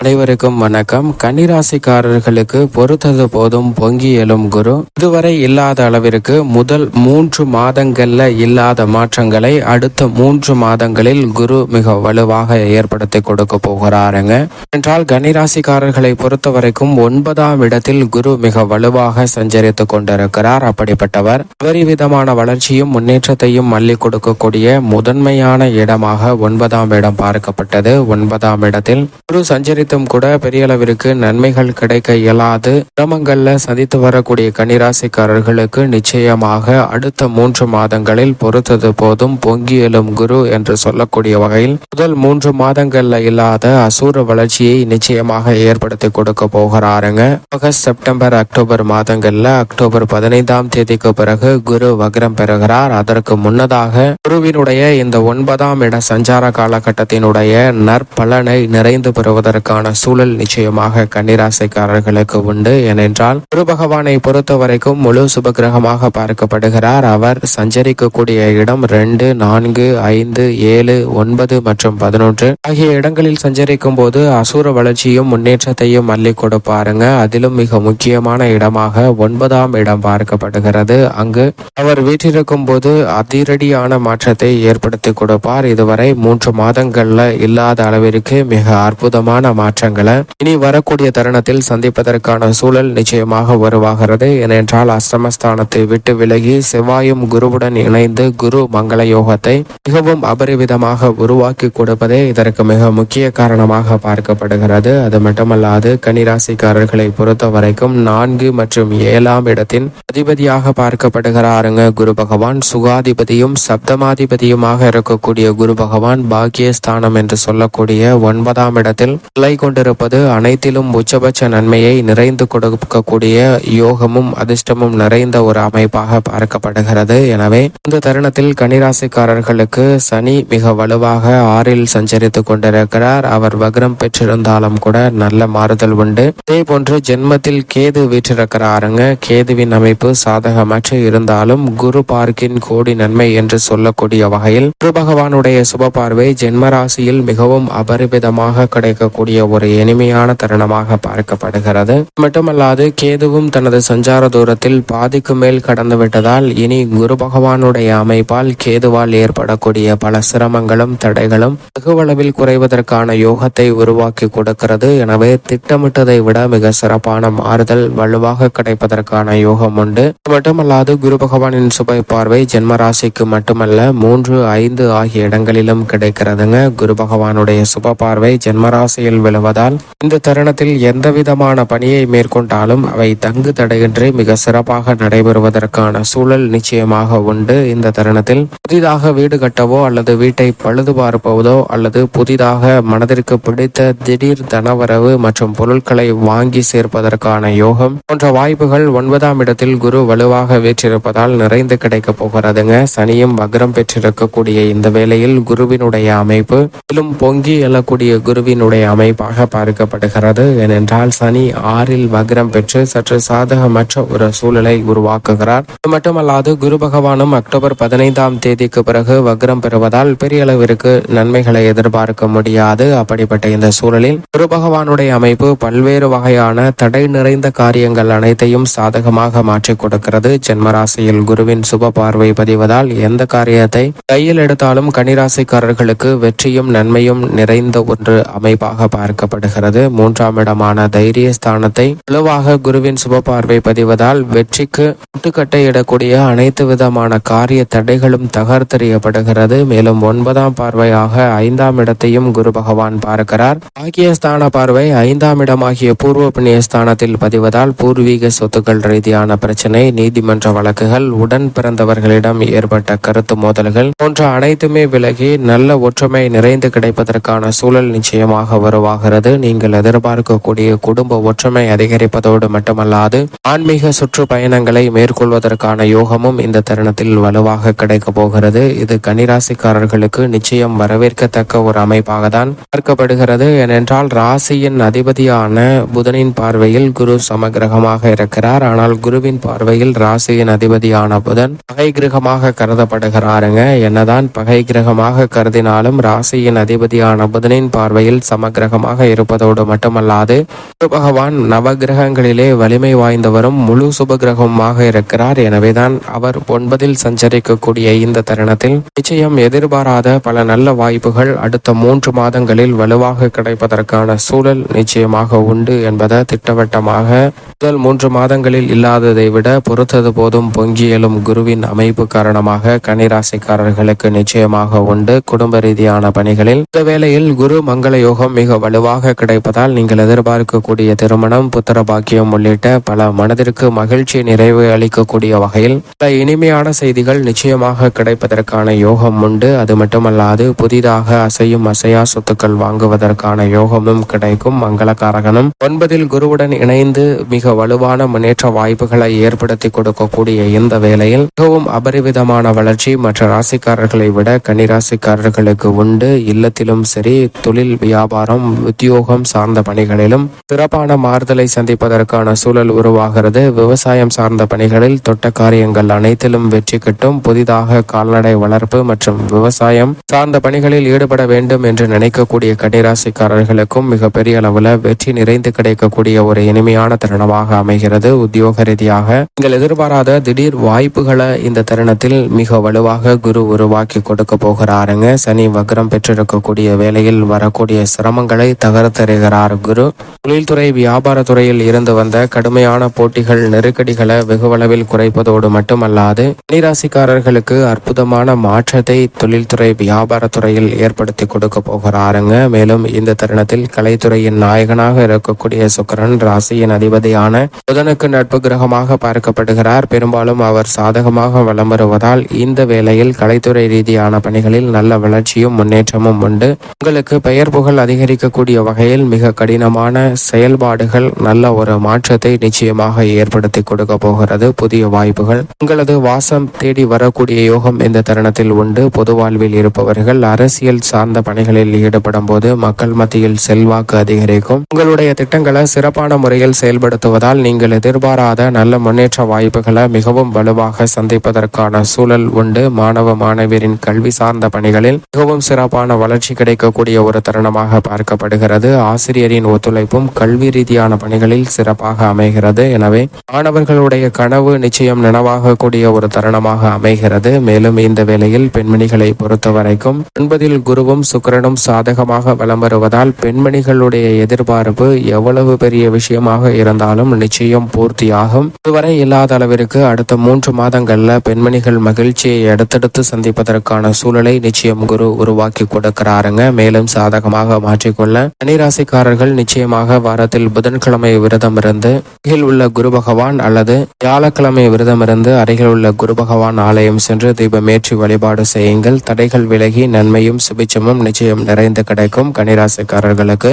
அனைவருக்கும் வணக்கம். கன்னிராசிக்காரர்களுக்கு பொறுத்தது போதும் பொங்கி எழும் குரு. இதுவரை இல்லாத அளவிற்கு முதல் மூன்று மாதங்கள்ல இல்லாத மாற்றங்களை அடுத்த மூன்று மாதங்களில் குரு மிக வலுவாக ஏற்படுத்தி கொடுக்க போகிறாருங்க. என்றால் கன்னிராசிக்காரர்களை பொறுத்த வரைக்கும் ஒன்பதாம் இடத்தில் குரு மிக வலுவாக சஞ்சரித்து கொண்டிருக்கிறார். அப்படிப்பட்டவர் அபரிவிதமான வளர்ச்சியும் முன்னேற்றத்தையும் மல்லி கொடுக்கக்கூடிய முதன்மையான இடமாக ஒன்பதாம் இடம் பார்க்கப்பட்டது. ஒன்பதாம் இடத்தில் குரு சஞ்சரி சஞ்சரித்தும் கூட பெரிய அளவிற்கு நன்மைகள் கிடைக்க இயலாது. கிரமங்கள்ல சந்தித்து வரக்கூடிய கன்னிராசிக்காரர்களுக்கு நிச்சயமாக அடுத்த மூன்று மாதங்களில் பொறுத்தது போதும் பொங்கி எழும் குரு என்று சொல்லக்கூடிய வகையில் முதல் மூன்று மாதங்கள்ல இல்லாத அசூர வளர்ச்சியை நிச்சயமாக ஏற்படுத்தி கொடுக்க போகிறாருங்க. ஆகஸ்ட் செப்டம்பர் அக்டோபர் மாதங்கள்ல அக்டோபர் பதினைந்தாம் தேதிக்கு பிறகு குரு வக்ரம் பெறுகிறார். அதற்கு முன்னதாக குருவினுடைய இந்த ஒன்பதாம் இட சஞ்சார காலகட்டத்தினுடைய நற்பலனை நிறைந்து பெறுவதற்கான சூழல் நிச்சயமாக கன்னிராசிக்காரர்களுக்கு உண்டு. ஏனென்றால் குரு பகவானை பொறுத்த வரைக்கும் முழு சுபகிரகமாக பார்க்கப்படுகிறார். அவர் சஞ்சரிக்கக்கூடிய இடம் ரெண்டு நான்கு ஐந்து ஏழு ஒன்பது மற்றும் பதினொன்று. ஆகிய இடங்களில் சஞ்சரிக்கும் போது அசூர வளர்ச்சியும் முன்னேற்றத்தையும் அள்ளி கொடுப்பாருங்க. அதிலும் மிக முக்கியமான இடமாக ஒன்பதாம் இடம் பார்க்கப்படுகிறது. அங்கு அவர் வீற்றிருக்கும் போது அதிரடியான மாற்றத்தை ஏற்படுத்தி கொடுப்பார். இதுவரை மூன்று மாதங்கள்ல இல்லாத அளவிற்கு மிக அற்புதமான மாற்றங்களை இனி வரக்கூடிய தருணத்தில் சந்திப்பதற்கான சூழல் நிச்சயமாக உருவாகிறது. ஏனென்றால் அஷ்டமஸ்தானத்தை விட்டு விலகி செவ்வாயும் குருவுடன் இணைந்து குரு மங்கள யோகத்தை மிகவும் அபரிவிதமாக உருவாக்கி கொடுப்பதே இதற்கு மிக முக்கிய காரணமாக பார்க்கப்படுகிறது. அது மட்டுமல்லாது கனிராசிக்காரர்களை பொறுத்த வரைக்கும் நான்கு மற்றும் ஏழாம் இடத்தின் அதிபதியாக பார்க்கப்படுகிறாருங்க குரு பகவான். சுகாதிபதியும் சப்தமாதிபதியுமாக இருக்கக்கூடிய குரு பகவான் பாக்கியஸ்தானம் என்று சொல்லக்கூடிய ஒன்பதாம் இடத்தில் நிலை கொண்டிருப்பது அனைத்திலும் உச்சபட்ச நன்மையை நிறைந்து கொடுக்கக்கூடிய யோகமும் அதிர்ஷ்டமும் நிறைந்த ஒரு அமைப்பாக பார்க்கப்படுகிறது. எனவே இந்த தருணத்தில் கனிராசிக்காரர்களுக்கு சனி மிக வலுவாக ஆறில் சஞ்சரித்துக் கொண்டிருக்கிறார். அவர் வக்ரம் பெற்றிருந்தாலும் கூட நல்ல மாறுதல் உண்டு. அதே போன்று ஜென்மத்தில் கேது வீற்றிருக்கிறாருங்க. கேதுவின் அமைப்பு சாதகமற்று இருந்தாலும் குரு பார்க்கின் கோடி நன்மை என்று சொல்லக்கூடிய வகையில் குரு பகவானுடைய சுப பார்வை ஜென்ம ராசியில் மிகவும் அபரிமிதமாக கிடைக்கக்கூடிய ஒரு இனிமையான தருணமாக பார்க்கப்படுகிறது. மட்டுமல்லாது கேதுவும் தனது சஞ்சார தூரத்தில் பாதிக்கு மேல் கடந்து விட்டதால் இனி குரு பகவானுடைய அமைப்பால் கேதுவால் ஏற்படக்கூடிய பல சிரமங்களும் தடைகளும் வெகுவளவில் குறைவதற்கான யோகத்தை உருவாக்கி கொடுக்கிறது. எனவே திட்டமிட்டதை விட மிக சிறப்பான மாறுதல் வலுவாக கிடைப்பதற்கான யோகம் உண்டு. மட்டுமல்லாது குரு பகவானின் சுபை பார்வை ஜென்ம ராசிக்கு மட்டுமல்ல மூன்று ஐந்து ஆகிய இடங்களிலும் கிடைக்கிறதுங்க. குரு பகவானுடைய சுப பார்வை ஜென்மராசியில் விழுவதால் இந்த தருணத்தில் எந்த விதமான பணியை மேற்கொண்டாலும் அவை தங்கு தடையின்றி மிக சிறப்பாக நடைபெறுவதற்கான சூழல் நிச்சயமாக உண்டு. இந்த தருணத்தில் புதிதாக வீடு கட்டவோ அல்லது வீட்டை பழுது பார்ப்பதோ அல்லது புதிதாக மனதிற்கு பிடித்த திடீர் தனவரவு மற்றும் பொருட்களை வாங்கி சேர்ப்பதற்கான யோகம் போன்ற வாய்ப்புகள் ஒன்பதாம் இடத்தில் குரு வலுவாக வீற்றிருப்பதால் நிறைந்து கிடைக்கப் போகிறதுங்க. சனியும் வக்ரம் பெற்றிருக்கக்கூடிய இந்த வேளையில் குருவினுடைய அமைப்பு மேலும் பொங்கி எழக்கூடிய குருவினுடைய அமைப்பு சிறப்பாக பார்க்கப்படுகிறது ஏனென்றால் சனி ஆறில் வக்ரம் பெற்று சற்று சாதகமற்ற ஒரு சூழலை உருவாக்குகிறார். அது மட்டுமல்லாது குரு பகவானும் அக்டோபர் பதினைந்தாம் தேதிக்கு பிறகு வக்ரம் பெறுவதால் பெரிய அளவிற்கு நன்மைகளை எதிர்பார்க்க முடியாது. அப்படிப்பட்ட இந்த சூழலில் குரு பகவானுடைய அமைப்பு பல்வேறு வகையான தடை நிறைந்த காரியங்கள் அனைத்தையும் சாதகமாக மாற்றிக் கொடுக்கிறது. ஜென்மராசியில் குருவின் சுப பார்வை பதிவதால் எந்த காரியத்தை கையில் எடுத்தாலும் கனிராசிக்காரர்களுக்கு வெற்றியும் நன்மையும் நிறைந்த ஒன்று அமைப்பாக பார்க்கப்படுகிறது. மூன்றாம் இடமான தைரிய ஸ்தானத்தை வலுவாக குருவின் சுப பார்வை பதிவதால் வெற்றிக்கு முட்டுக்கட்டை இடக்கூடிய அனைத்து விதமான காரிய தடைகளும் தகர்த்தெறியப்படுகிறது. மேலும் ஒன்பதாம் பார்வையாக ஐந்தாம் இடத்தையும் குரு பகவான் பார்க்கிறார். ஆகிய ஸ்தான பார்வை ஐந்தாம் இடமாகிய பூர்வ புண்ணிய ஸ்தானத்தில் பதிவதால் பூர்வீக சொத்துக்கள் ரீதியான பிரச்சனை நீதிமன்ற வழக்குகள் உடன் பிறந்தவர்களிடம் ஏற்பட்ட கருத்து மோதல்கள் போன்ற அனைத்துமே விலகி நல்ல ஒற்றுமை நிறைந்து கிடைப்பதற்கான சூழல் நிச்சயமாக ஆகிறது. நீங்கள் எதிர்பார்க்கக்கூடிய குடும்ப ஒற்றுமை அதிகரிப்பதோடு மட்டுமல்லாது ஆன்மீக சுற்றுப்பயணங்களை மேற்கொள்வதற்கான யோகமும் இந்த தருணத்தில் வலுவாக கிடைக்க போகிறது. இது கனிராசிக்காரர்களுக்கு நிச்சயம் வரவேற்கத்தக்க ஒரு அமைப்பாக தான் பார்க்கப்படுகிறது. ஏனென்றால் ராசியின் அதிபதியான புதனின் பார்வையில் குரு சமகிரகமாக இருக்கிறார். ஆனால் குருவின் பார்வையில் ராசியின் அதிபதியான புதன் பகை கிரகமாக கருதப்படுகிறாருங்க. என்னதான் பகை கிரகமாக கருதினாலும் ராசியின் அதிபதியான புதனின் பார்வையில் சமகிரகமாக சுபகிரகமாக இருப்பதோடு மட்டுமல்லாது குரு பகவான் நவகிரகங்களிலே வலிமை வாய்ந்தவரும் முழு சுபகிரகமாக இருக்கிறார். எனவேதான் அவர் ஒன்பதில் சஞ்சரிக்கக்கூடிய இந்த தருணத்தில் நிச்சயம் எதிர்பாராத பல நல்ல வாய்ப்புகள் அடுத்த மூன்று மாதங்களில் வலுவாக கிடைப்பதற்கான சூழல் நிச்சயமாக உண்டு என்பதை திட்டவட்டமாக முதல் மூன்று மாதங்களில் இல்லாததை விட பொறுத்தது போதும் பொங்கியலும் குருவின் அமைப்பு காரணமாக கனிராசிக்காரர்களுக்கு நிச்சயமாக உண்டு. குடும்ப ரீதியான பணிகளில் இந்த வேளையில் குரு மங்கள யோகம் மிக வலு வலுவாக கிடைப்பதால் நீங்கள் எதிர்பார்க்கக்கூடிய திருமணம் புத்திர பாக்கியம் உள்ளிட்ட பல மனதிற்கு மகிழ்ச்சி நிறைவு அளிக்கக்கூடிய வகையில் பல இனிமையான செய்திகள் நிச்சயமாக கிடைப்பதற்கான யோகம் உண்டு. அது மட்டுமல்லாது புதிதாக அசையும் அசையா சொத்துக்கள் வாங்குவதற்கான யோகமும் கிடைக்கும். மங்களகாரகனும் ஒன்பதில் குருவுடன் இணைந்து மிக வலுவான முன்னேற்ற வாய்ப்புகளை ஏற்படுத்தி கொடுக்கக்கூடிய இந்த வேளையில் மிகவும் அபரிவிதமான வளர்ச்சி மற்ற ராசிக்காரர்களை விட கன்னிராசிக்காரர்களுக்கு உண்டு. இல்லத்திலும் சரி தொழில் வியாபாரம் உத்தியோகம் சார்ந்த பணிகளிலும் சிறப்பான மாறுதலை சந்திப்பதற்கான சூழல் உருவாகிறது. விவசாயம் சார்ந்த பணிகளில் தொட்ட காரியங்கள் அனைத்திலும் வெற்றி கிட்டும். புதிதாக கால்நடை வளர்ப்பு மற்றும் விவசாயம் சார்ந்த பணிகளில் ஈடுபட வேண்டும் என்று நினைக்கக்கூடிய கன்னிராசிக்காரர்களுக்கும் மிகப்பெரிய அளவுல வெற்றி நிறைந்து கிடைக்கக்கூடிய ஒரு இனிமையான தருணமாக அமைகிறது. உத்தியோக ரீதியாக நீங்கள் எதிர்பாராத திடீர் வாய்ப்புகளை இந்த தருணத்தில் மிக வலுவாக குரு உருவாக்கி கொடுக்க போகிறாருங்க. சனி வக்ரம் பெற்றிருக்கக்கூடிய வேலையில் வரக்கூடிய சிரமங்களை தகர்த்தெறிகிறார் குரு. தொழில்துறை வியாபாரத்துறையில் இருந்து வந்த கடுமையான போட்டிகள் நெருக்கடிகளை வெகுவளவில் குறைப்பதோடு மட்டுமல்லாது கன்னிராசிக்காரர்களுக்கு அற்புதமான மாற்றத்தை தொழில்துறை வியாபாரத்துறையில் ஏற்படுத்தி கொடுக்க போகிறாருங்க. மேலும் இந்த தருணத்தில் கலைத்துறையின் நாயகனாக இருக்கக்கூடிய சுக்கரன் ராசியின் அதிபதியான புதனுக்கு நட்பு கிரகமாக பார்க்கப்படுகிறார். பெரும்பாலும் அவர் சாதகமாக வலம் வருவதால் இந்த வேளையில் கலைத்துறை ரீதியான பணிகளில் நல்ல வளர்ச்சியும் முன்னேற்றமும் உண்டு. உங்களுக்கு பெயர் புகழ் அதிகரிக்கக்கூடிய வகையில் மிக கடினமான செயல்பாடுகள் நல்ல ஒரு மாற்றத்தை நிச்சயமாக ஏற்படுத்தி கொடுக்க போகிறது. புதிய வாய்ப்புகள். உங்களது வாசம் தேடி வரக்கூடிய யோகம் இந்த தருணத்தில் உண்டு. பொது வாழ்வில் இருப்பவர்கள் அரசியல் சார்ந்த பணிகளில் ஈடுபடும் போது மக்கள் மத்தியில் செல்வாக்கு அதிகரிக்கும். உங்களுடைய திட்டங்களை சிறப்பான முறையில் செயல்படுத்துவதால் நீங்கள் எதிர்பாராத நல்ல முன்னேற்ற வாய்ப்புகளை மிகவும் வலுவாக சந்திப்பதற்கான சூழல் உண்டு. மாணவ மாணவியரின் கல்வி சார்ந்த பணிகளில் மிகவும் சிறப்பான வளர்ச்சி கிடைக்கக்கூடிய ஒரு தருணமாக பார்க்கப்படுகிறது. ஆசிரியரின் ஒத்துழைப்பும் கல்வி ரீதியான பணிகளில் சிறப்பாக அமைகிறது. எனவே மாணவர்களுடைய கனவு நிச்சயம் நனவாகக்கூடிய ஒரு தருணமாக அமைகிறது. மேலும் இந்த வேளையில் பெண்மணிகளை பொறுத்த வரைக்கும் ஒன்பதில் குருவும் சுக்கிரனும் சாதகமாக வலம் வருவதால் பெண்மணிகளுடைய எதிர்பார்ப்பு எவ்வளவு பெரிய விஷயமாக இருந்தாலும் நிச்சயம் பூர்த்தியாகும். இதுவரை இல்லாத அளவிற்கு அடுத்த மூன்று மாதங்கள்ல பெண்மணிகள் மகிழ்ச்சியை அடுத்தடுத்து சந்திப்பதற்கான சூழலை நிச்சயம் குரு உருவாக்கி கொடுக்கிறாருங்க. மேலும் சாதகமாக மாற்றிக்கொள்ள கன்னிராசிக்காரர்கள் நிச்சயமாக வாரத்தில் புதன்கிழமை விரதம் இருந்து அருகில் உள்ள குரு பகவான் அல்லது வியாழக்கிழமை விரதம் இருந்து அருகில் உள்ள குரு பகவான் ஆலயம் சென்று தீபமேற்றி வழிபாடு செய்யுங்கள். தடைகள் விலகி நன்மையும் சுபிச்சமும் நிச்சயம் நிறைந்து கிடைக்கும் கனிராசிக்காரர்களுக்கு